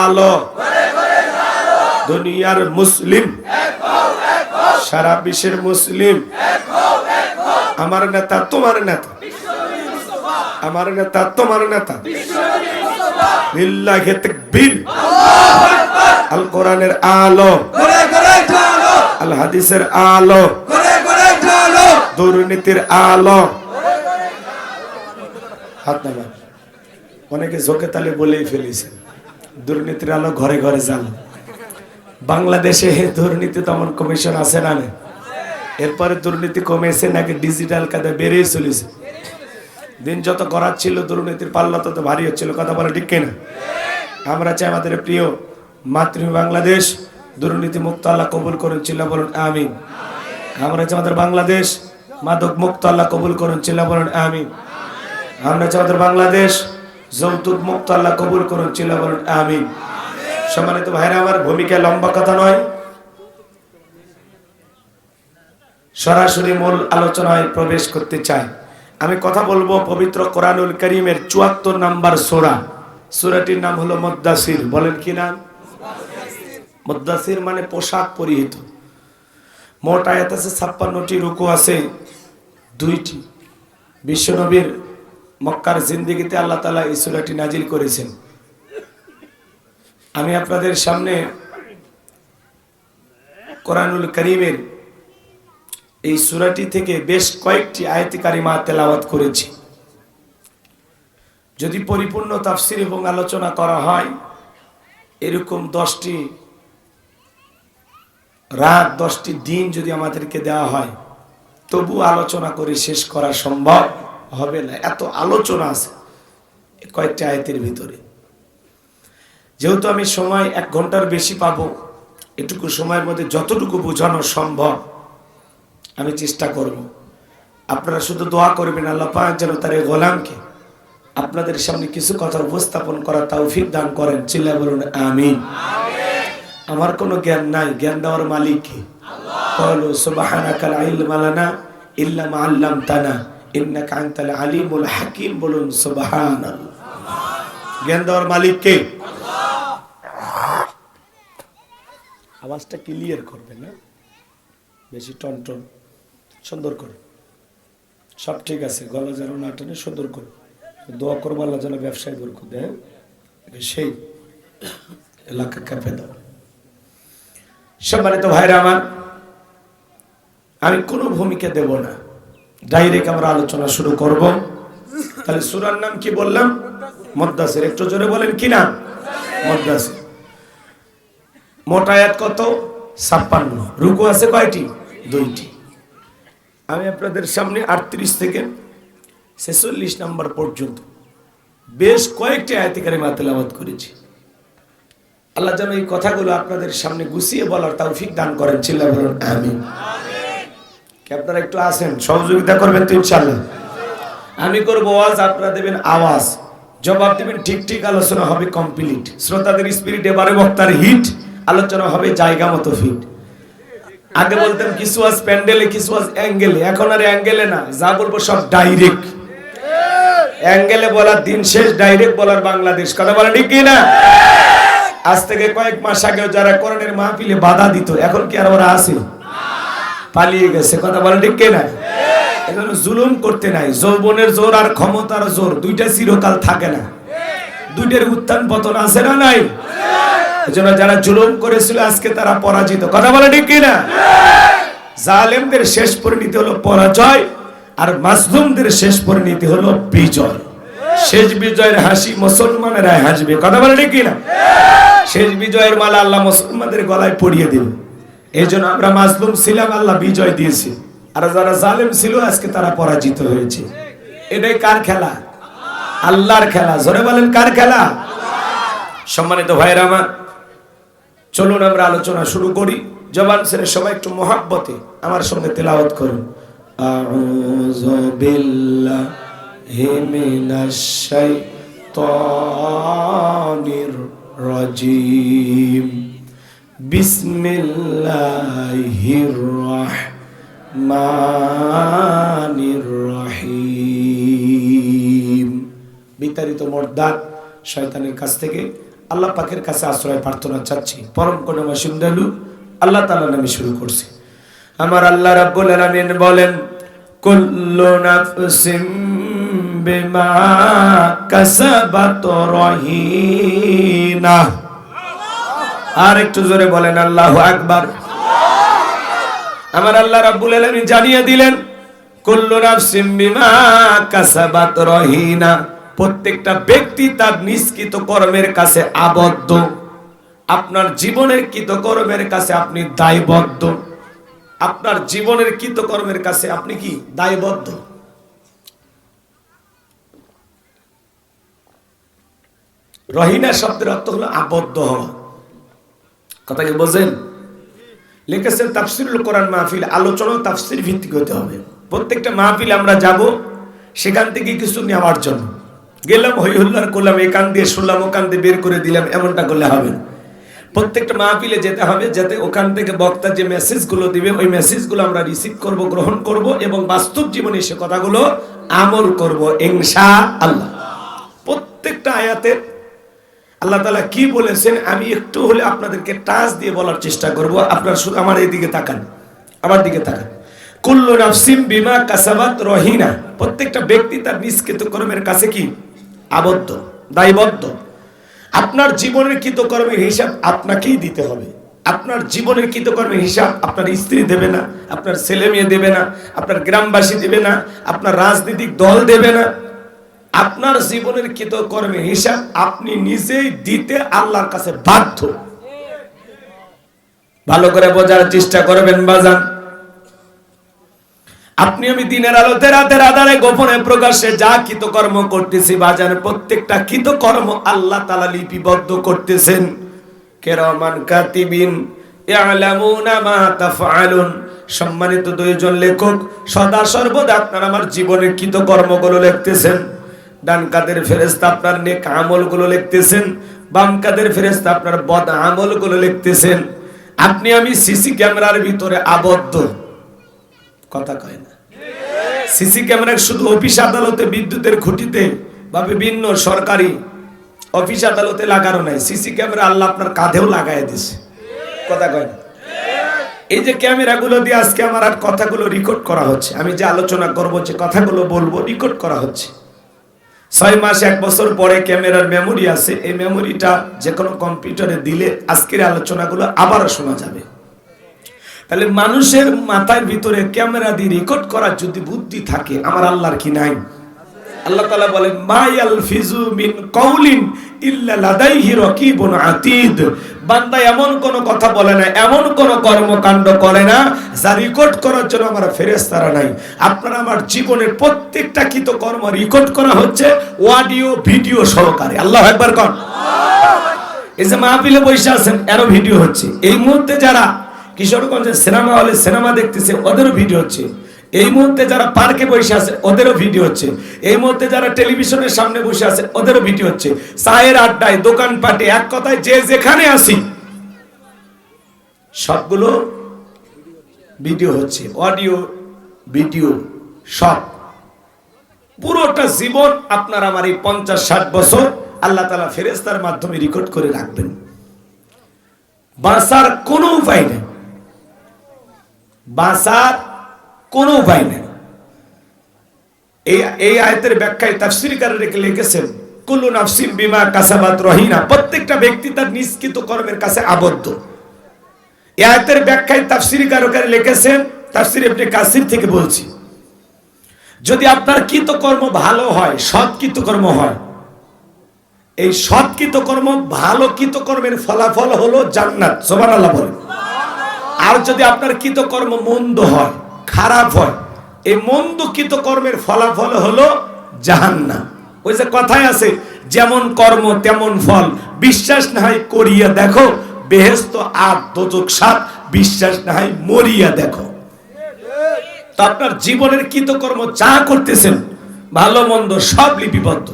আলো। দুনিয়ার মুসলিম, সারা বিশ্বের মুসলিম, আমার নেতা তোমার নেতা, আমার নেতা তোমার নেতা আল কোরআনের আলো, আল হাদিসের আলো, দুর্নীতির আলো। হাত অনেকে ঝোঁকে তালে বলেই ফেলেছেন। দুর্নীতির আলো ঘরে ঘরে জানো বাংলাদেশে দুর্নীতি দমন কমিশন আছে না? এরপরে দুর্নীতি কমেছে নাকি ডিজিটাল কাদে বেড়েই চলেছে। দিন যত করার ছিল দুর্নীতির পাল্লা তত ভারী হচ্ছিল। কথা বলে ঠিক কিনা? আমরা চাই আমাদের প্রিয় মাতৃভূমি বাংলাদেশ দুর্নীতি মুক্ত আল্লাহ কবুল করুন, চিল্লা বলুন, আমিন। আমরা চাই আমাদের বাংলাদেশ মাদক মুক্ত আল্লাহ কবুল করুন, চিল্লা বলুন, আমিন। আমরা চাই আমাদের বাংলাদেশ যৌতুক মুক্ত আল্লাহ কবুল করুন চিল্লা বলুন, আমিন। সম্মানিত ভাইরা, আমার ভূমিকা লম্বা কথা নয়। সরাসরি মূল আলোচনায় প্রবেশ করতে চাই। আমি কথা বলব পবিত্র কোরআনুল করিমের চুয়াত্তর নাম্বার সোরা। সোরাটির নাম হলো মদ্দাসির বলেন কি নাম? মদ্দাসির মানে পোশাক পরিহিত। মোট আয়াত আছে ছাপ্পান্নটি, রুকু আছে দুইটি। বিশ্বনবীর মক্কার জিন্দিগিতে আল্লাহ তালা এই সুরাটি নাজিল করেছেন। আমি আপনাদের সামনে কোরআনুল করিমের এই সুরাটি থেকে বেশ কয়েকটি আয়াতি কারিমা তেলাওয়াত করেছি। যদি পরিপূর্ণ তাফসির এবং আলোচনা করা হয়, এরকম দশটি রাত, দশটি দিন যদি আমাদেরকে দেওয়া হয় তবু আলোচনা করে শেষ করা সম্ভব। হবে না, এত আলোচনা আছে কয়েকটা আয়তের ভিতরে। যেহেতু আমি সময় এক ঘণ্টার বেশি পাব, এটুকু সময়ের মধ্যে যতটুকু বোঝানো সম্ভব, আমি চেষ্টা করব। আপনারা শুধু দোয়া করবেন, আল্লাহ পাক যেন তার এই গোলামকে আপনাদের সামনে কিছু কথা উপস্থাপন করা তৌফিক দান করেন। চিল্লা বলুন আমি আমার কোনো জ্ঞান নাই, জ্ঞান দেওয়ার মালিক কি? বলো সুবাহানাকাল ইল্লাম আল্লাম ইল্লা মা ইন্নাকা আনতাল আলিমুল হাকিম বলুন, সুবহানাল্লাহ। জ্ঞান দেওয়ার মালিক কে? আওয়াজটা ক্লিয়ার করবে না হ্যাঁ? বেশি টনটন সুন্দর করে। সব ঠিক আছে, গলা যেন না টানে, সুন্দর করে। দোয়া করব আল্লাহ যেন ব্যবসায় বরকু দেয় হ্যাঁ? সেই এলাকা কাঁপে দাও। সম্মানিত ভাইরা আমার, আমি কোনো ভূমিকা দেব না। ডাইরেক্ট আমরা আলোচনা শুরু করব। তাহলে সুরার নাম কি বললাম? মদ্দাসের একটু জোরে বলেন, কি নাম? মদ্দাসের মোটায়াত কত? ছাপ্পান্ন। রুকু আছে কয়টি? দুইটি। আমি আপনাদের সামনে আটত্রিশ থেকে ছেচল্লিশ নাম্বার পর্যন্ত বেশ কয়েকটি আয়তিকারী মাতেলাবাদ করেছি। আল্লাহ যেন এই কথাগুলো আপনাদের সামনে গুছিয়ে বলার তাও তৌফিক দান করেন। চিল্লা কি আপনারা একটু আসেন, সহযোগিতা করবেন তো ইনশাল্লাহ আমি করব আওয়াজ আপনারা দেবেন আওয়াজ। জবাব দেবেন, ঠিক ঠিক আলোচনা হবে কমপ্লিট শ্রোতাদের স্পিরিট এবারে বক্তার হিট আলোচনা হবে জায়গা মতো ফিট আগে বলতেন কিছু আজ প্যান্ডেলে, কিছু আজ অ্যাঙ্গেলে এখন আর অ্যাঙ্গেলে না, যা বলব সব ডাইরেক্ট অ্যাঙ্গেলে বলার দিন শেষ ডাইরেক্ট বলার বাংলাদেশ। কথা বলে ঠিক না আজ থেকে কয়েক মাস আগেও যারা করোনার মাহফিলে বাধা দিত, এখন কি আর ওরা আছে? পালিয়ে গেছে। কথা বলে ঠিক না এজন্য জুলুম করতে নাই। যৌবনের জোর আর ক্ষমতার জোর, দুইটা চিরকাল থাকে না। দুইটার উত্থান পতন আছে না নাই? এজন্য যারা জুলুম করেছিল, আজকে তারা পরাজিত। কথা বলে ঠিক না জালেমদের শেষ পরিণতি হলো পরাজয়, আর মাজলুমদের শেষ পরিণতি হলো বিজয়। শেষ বিজয়ের হাসি মুসলমানেরা হাসবে। কথা বলে ঠিক না শেষ বিজয়ের মালা আল্লাহ মুসলমানদের গলায় পরিয়ে দেবে। এই জন্য আমরা মাজলুম ছিলাম, আল্লাহ বিজয় দিয়েছে। আর যারা জালেম ছিল, আজকে তারা পরাজিত হয়েছে। এটাই কার খেলা? আল্লাহর খেলা। জোরে বলেন, কার খেলা? সম্মানিত ভাইয়েরা আমার, চলুন আমরা আলোচনা শুরু করি। জবান ছেড়ে সবাই একটু মহাব্বতে আমার সঙ্গে তেলাওয়াত করুন। আউযু বিল্লাহি মিনাশ শাইতানির রাজিম বিসমিল্লাহির রাহমানির রহিম। বিতাড়িত মর্দাত শয়তানের কাছ থেকে আল্লাহ পাকের কাছে আশ্রয় প্রার্থনা চাচ্ছি। পরম করুণা সিন্দালু আল্লাহ তাআলা নামে শুরু করছি। আমার আল্লাহ রাব্বুল আলামিন বলেন, কুল্লু নাফসিম বিমা কাসাবাত রহিনা। আর একটু জোরে বলেন, আল্লাহু আকবার। আমার আল্লাহ রাব্বুল আলামিন জানিয়ে দিলেন, কুল্লু নাফসিম বিমা কাসাবাত রহিনা। প্রত্যেকটা ব্যক্তি তার নিষ্কৃত কর্মের কাছে আবদ্ধ। আপনার জীবনের কৃতকর্মের কাছে আপনি দায়বদ্ধ। আপনার জীবনের কৃতকর্মের কাছে আপনি কি দায়বদ্ধ? রহিনা শব্দের অর্থ হলো আবদ্ধ হওয়া। কথা কি বোঝেন লিখেছেন তাফসিরুল কোরআন মাহফিল, আলোচনা তাফসির ভিত্তিক হতে হবে। প্রত্যেকটা মাহফিল আমরা যাব, সেখান থেকে কিছু নেওয়ার জন্য। গেলাম হই হুল্লার করলাম এ কান দিয়ে শুনলাম ওখান দিয়ে বের করে দিলাম, এমনটা করলে হবে। প্রত্যেকটা মাহফিলে যেতে হবে, যাতে ওখান থেকে বক্তা যে মেসেজগুলো দিবে, ওই মেসেজগুলো আমরা রিসিভ করব, গ্রহণ করব এবং বাস্তব জীবনে সে কথাগুলো আমল করব ইনশা আল্লাহ প্রত্যেকটা আয়াতের আল্লাহ তালা কি বলেছেন? আমি একটু হলে আপনাদেরকে টাচ দিয়ে বলার চেষ্টা করব। আপনার শুধু আমার এই দিকে তাকান। আমার দিকে তাকান। কুল্লু নাফসিম বিমা কাসাবাত রহিনা। প্রত্যেকটা ব্যক্তি তার নিষ্কৃত কর্মের কাছে কি? আবদ্ধ, দায়বদ্ধ। আপনার জীবনের কৃতকর্মের হিসাব আপনাকেই দিতে হবে। আপনার জীবনের কৃতকর্মের হিসাব আপনার স্ত্রী দেবে না, আপনার ছেলে মেয়ে দেবে না, আপনার গ্রামবাসী দেবে না, আপনার রাজনৈতিক দল দেবে না। আপনার জীবনের কৃতকর্মের হিসাব আপনি নিজেই দিতে আল্লাহর কাছে বাধ্য। ভালো করে বোঝার চেষ্টা করবেন, বাজান। আপনি আমি দিনের আলোতে রাতের আধারে গোপনে প্রকাশে যা কৃতকর্ম করতেছি বাজার প্রত্যেকটা কৃতকর্ম আল্লাহ তালা লিপিবদ্ধ করতেছেন। কেরমান কাতিবিন সম্মানিত দুইজন লেখক, সদা সর্বদা আপনার আমার জীবনের কৃতকর্মগুলো লিখতেছেন। ডান কাদের ফেরেস্তা আপনার নেক আমলগুলো লিখতেছেন বাম কাদের ফেরেস্তা আপনার বদ আমলগুলো লিখতেছেন। আপনি আমি সিসি ক্যামেরার ভিতরে আবদ্ধ। কথা কয় না। সিসি ক্যামেরা শুধু অফিস আদালতে বিদ্যুতের খুঁটিতে বা বিভিন্ন সরকারি অফিস আদালতে লাগানো নাই। সিসি ক্যামেরা আল্লাহ আপনার কাঁধেও লাগাই দিছে। কথা কয় না। এই যে ক্যামেরাগুলো দিয়ে আজকে আমার আর কথাগুলো রেকর্ড করা হচ্ছে, আমি যে আলোচনা করব, যে কথাগুলো বলব রেকর্ড করা হচ্ছে। ছয় মাস, এক বছর পরে ক্যামেরার মেমোরি আছে। এই মেমোরিটা যে কোনো কম্পিউটারে দিলে আজকের আলোচনাগুলো আবারও শোনা যাবে। তাহলে মানুষের মাথার ভিতরে ক্যামেরা দিয়ে রেকর্ড করার যদি বুদ্ধি থাকে, আমার আল্লাহর কি নাই? আল্লাহ তাআলা বলেন মায়াল ফিজু মিন কওলিন ইল্লা লাদাইহি রাকিবুন আতীদ। বান্দা এমন কোন কথা বলে না, এমন কোন কর্মকাণ্ড করে না যা রেকর্ড করার জন্য আমার ফেরেশতারা নাই। আপনার আমার জীবনের প্রত্যেকটা কৃত কর্ম রেকর্ড করা হচ্ছে অডিও, ভিডিও সহকারে। আল্লাহ একবার কর এই যে মাহফিলে বসে আছেন, এরও ভিডিও হচ্ছে। এই মুহূর্তে যারা কিশোরগঞ্জের সিনেমা হলে সিনেমা দেখতেছে, ওদেরও ভিডিও হচ্ছে। এই মুহূর্তে যারা পার্কে বসে আছে, ওদেরও ভিডিও হচ্ছে। এই মুহূর্তে যারা টেলিভিশনের সামনে বসে আছে, ওদেরও ভিডিও হচ্ছে। চায়ের আড্ডায় দোকান দোকানপাটে, এক কথায় যে যেখানে আসি সবগুলো ভিডিও হচ্ছে। অডিও, ভিডিও, সব। পুরোটা জীবন আপনার আমার এই পঞ্চাশ, ষাট বছর আল্লাহ তালা ফেরেস্তার মাধ্যমে রেকর্ড করে রাখবেন। বাঁচার কোনো উপায় নেই। বাঁচার কোনো উপায় নেই। এই এই আয়তের ব্যাখ্যায় তাফসিরকার রেখে লিখেছেন, কুল্লু নাফসিম বিমা কাসাবাত রহিনা। প্রত্যেকটা ব্যক্তি তার নিষ্কৃত কর্মের কাছে আবদ্ধ। এই আয়তের ব্যাখ্যায় তাফসিরকারকার লিখেছেন, তাফসির ইবনে কাসির থেকে বলছি, যদি আপনার কৃতকর্ম ভালো হয়, সৎ কৃতকর্ম হয়, এই সৎ কৃতকর্ম, ভালো কৃতকর্মের ফলাফল হলো জান্নাত সোমান আল্লাহ বলে আর যদি আপনার কৃতকর্ম মন্দ হয় খারাপ হয়। এই মন্দ কৃতকর্মের ফলাফল হলো জাহান্নাম। ওই যে কথায় আছে, যেমন কর্ম তেমন ফল। বিশ্বাস না হয় করিয়া দেখো বেহেস্ত আর দোজক সাত। বিশ্বাস না হয় মরিয়া দেখো। তো আপনার জীবনের কৃতকর্ম যা করতেছেন, ভালো মন্দ সব লিপিবদ্ধ।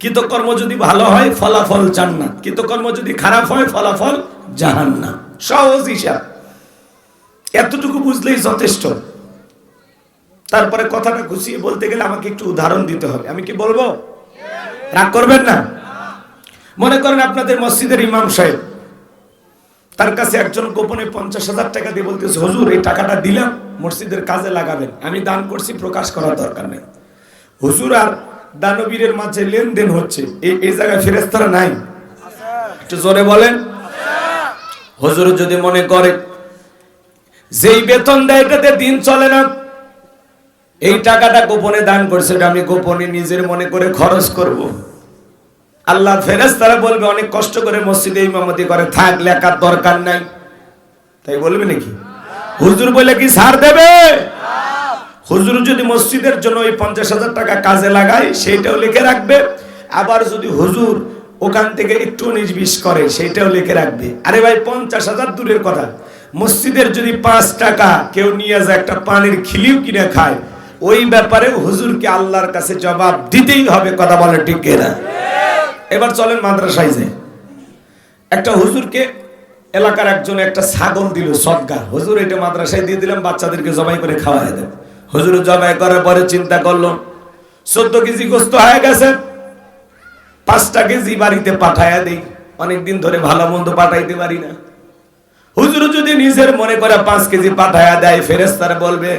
কৃতকর্ম যদি ভালো হয়, ফলাফল জান্নাত। কৃতকর্ম যদি খারাপ হয়, ফলাফল জাহান্নাম। সহজ হিসাব। এতটুকু বুঝলেই যথেষ্ট। তারপরে কথাটা গুছিয়ে বলতে গেলে আমাকে একটু উদাহরণ দিতে হবে। আমি কি বলব? রাগ করবেন না? মনে করেন আপনাদের মসজিদের ইমাম সাহেব, তার কাছে একজন গোপনে পঞ্চাশ হাজার টাকা দিয়ে বলতেছে, হজুর, এই টাকাটা দিলাম, মসজিদের কাজে লাগাবেন। আমি দান করছি, প্রকাশ করার দরকার নেই। হুজুর আর দানবীরের মাঝে লেনদেন হচ্ছে। এই এই জায়গায় ফেরেস্তারা নাই? একটু জোরে বলেন। হুজুর যদি মনে করে, যেই বেতন দেয়, এটাতে দিন চলে না। এই টাকাটা গোপনে দান করছে, এটা আমি গোপনে নিজের মনে করে খরচ করব। আল্লাহ ফেরেস তারা বলবে, অনেক কষ্ট করে মসজিদে ইমামতি করে, থাক, লেখার দরকার নাই। তাই বলবে নাকি? হুজুর বলে কি ছাড় দেবে? হুজুর যদি মসজিদের জন্য ওই পঞ্চাশ হাজার টাকা কাজে লাগায়, সেইটাও লিখে রাখবে। আবার যদি হুজুর ওখান থেকে একটু উনিশ করে, সেইটাও লিখে রাখবে। আরে ভাই, পঞ্চাশ হাজার দূরের কথা। মসজিদের যদি পাঁচ টাকা কেউ নিয়ে যায়, একটা পানির খিলিও কিনে খায় ওই ব্যাপারে হুজুরকে আল্লাহর কাছে জবাব দিতেই হবে, কথা বলে ঠিক না এবার চলেন মাদ্রাসায় যে একটা হুজুরকে এলাকার একজন একটা ছাগল দিল, সদগা। হুজুর, এটা মাদ্রাসায় দিয়ে দিলাম, বাচ্চাদেরকে জবাই করে খাওয়াই দেন। হুজুর জবাই করার পরে চিন্তা করল চোদ্দ কেজি গোস্ত হয়ে গেছে, পাঁচটা কেজি বাড়িতে পাঠায়া দেই। অনেকদিন ধরে ভালো মন্দ পাঠাইতে পারি না। হুজুর যদি নিজের মনে করে পাঁচ কেজি পাঠায়া দেয় ফেরেস্তার বলবে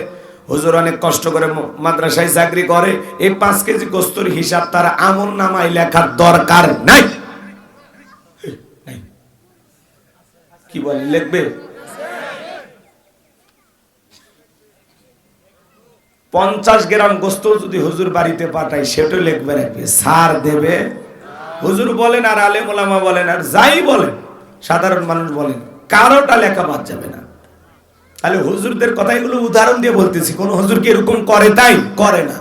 হুজুর অনেক কষ্ট করে মাদ্রাসায় চাকরি করে। এই পাঁচ কেজি গোস্তর হিসাব তার আমল নামায় লেখার দরকার নাই। কি বলে, লিখবে? পঞ্চাশ গ্রাম গোস্ত যদি হুজুর বাড়িতে পাঠায় সেটাও লিখবে রাখবে সার দেবে। হুজুর বলেন আর আলেম ওলামা বলেন আর যাই বলেন, সাধারণ মানুষ বলেন, কারোটা লেখা বাদ যাবে না। তাহলে হুজুরদের কথা এগুলো উদাহরণ দিয়ে বলতেছি, কোন হুজুর কি এরকম করে তাই করে না।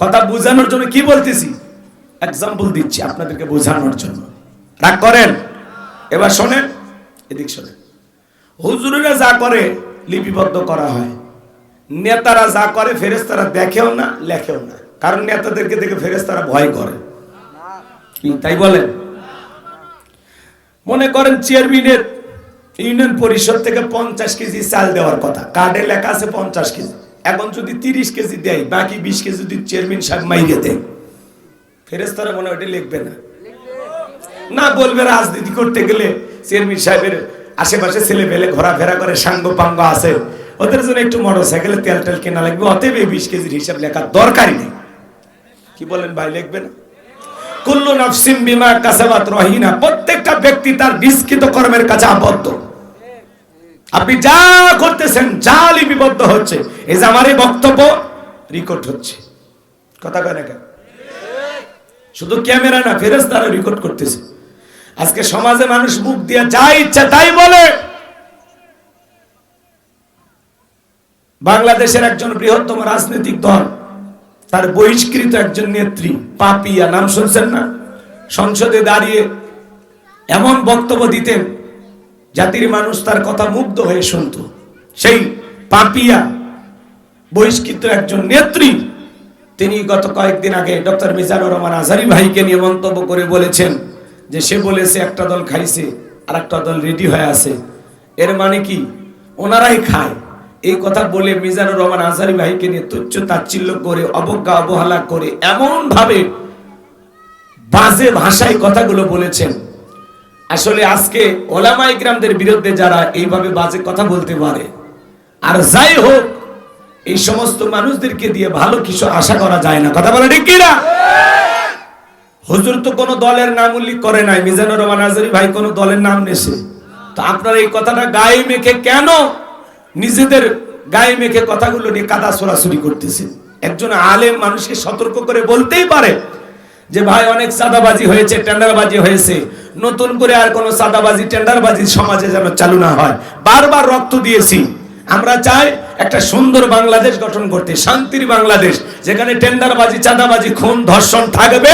কথা বোঝানোর জন্য কি বলতেছি? এক্সাম্পল দিচ্ছি আপনাদেরকে বোঝানোর জন্য। রাগ করেন? এবার শোনেন, এদিক শোনেন। হুজুরেরা যা করে, লিপিবদ্ধ করা হয়। নেতারা যা করে ফেরেস্তারা দেখেও না, লেখেও না। কারণ নেতাদেরকে দেখে ফেরেস্তারা ভয় করে। তাই বলেন? মনে করেন চেয়ারম্যানের ইউনিয়ন পরিষদ থেকে পঞ্চাশ কেজি চাল দেওয়ার কথা। কার্ডে লেখা আছে পঞ্চাশ কেজি। এখন যদি তিরিশ কেজি দেয়, বাকি বিশ কেজি যদি চেয়ারম্যান সাহেব মাইরে দেয়। ফেরেস্তারা মনে হয় লিখবে না। না বলবে রাজনীতি করতে গেলে চেয়ারম্যান সাহেবের আশেপাশে ছেলে পেলে ঘোরাফেরা করে সাঙ্গ পাঙ্গ আছে। ওদের জন্য একটু মোটর সাইকেলে তেল টেল কেনা লাগবে। অতএব এই বিশ কেজির হিসাব লেখার দরকারই নেই। কি বলেন ভাই, লিখবে না? কুল্লু নাফসিম বিমা কাসাবাত রহিনা। প্রত্যেকটা ব্যক্তি তার নিষ্কৃত কর্মের কাছে আবদ্ধ। আপনি যা করতেছেন, যা লিপিবদ্ধ হচ্ছে, এই যে আমার এই বক্তব্য রেকর্ড হচ্ছে। কথা কয় না কেন? শুধু ক্যামেরা না ফেরেস তারা রেকর্ড করতেছে। আজকে সমাজে মানুষ মুখ দিয়ে যা ইচ্ছা তাই বলে। বাংলাদেশের একজন বৃহত্তম রাজনৈতিক দল, তার বহিষ্কৃত একজন নেত্রী, পাপিয়া, নাম শুনছেন না? সংসদে দাঁড়িয়ে এমন বক্তব্য দিতেন জাতির মানুষ তার কথা মুগ্ধ হয়ে শুনত। সেই পাপিয়া বহিষ্কৃত একজন নেত্রী, তিনি গত কয়েকদিন আগে ডক্টর মিজানুর রহমান আজারি ভাইকে নিয়ে মন্তব্য করে বলেছেন যে সে বলেছে, একটা দল খাইছে আর একটা দল রেডি হয়ে আছে। এর মানে কি? ওনারাই খায়। এই কথা বলে মিজানুর রহমান আজারি ভাইকে নিয়ে তুচ্ছ তাচ্ছিল্য করে, অবজ্ঞা, অবহেলা করে এমন ভাবে বাজে ভাষায় কথাগুলো বলেছেন। আসলে আজকে ওলামা ইকরামদের বিরুদ্ধে যারা এইভাবে বাজে কথা বলতে পারে, আর যাই হোক, এই সমস্ত মানুষদেরকে দিয়ে ভালো কিছু আশা করা যায় না। কথা বলে ঠিক কিনা? হুজুর তো কোনো দলের নাম উল্লেখ করে নাই, মিজানুর রহমান আজারি ভাই কোনো দলের নাম নেছে। তো আপনারা এই কথাটা গায়ে মেখে কেন নিজেদের গায়ে মেখে কথাগুলো নিয়ে কাদা সরাসরি করতেছেন? একজন আলেম মানুষকে সতর্ক করে বলতেই পারে যে, ভাই, অনেক সাদাবাজি হয়েছে, টেন্ডারবাজি হয়েছে। নতুন করে আর কোনো সাদাবাজি টেন্ডারবাজি সমাজে যেন চালু না হয়। বারবার রক্ত দিয়েছি। আমরা চাই একটা সুন্দর বাংলাদেশ গঠন করতে, শান্তির বাংলাদেশ, যেখানে টেন্ডারবাজি, চাঁদাবাজি, খুন, ধর্ষণ থাকবে।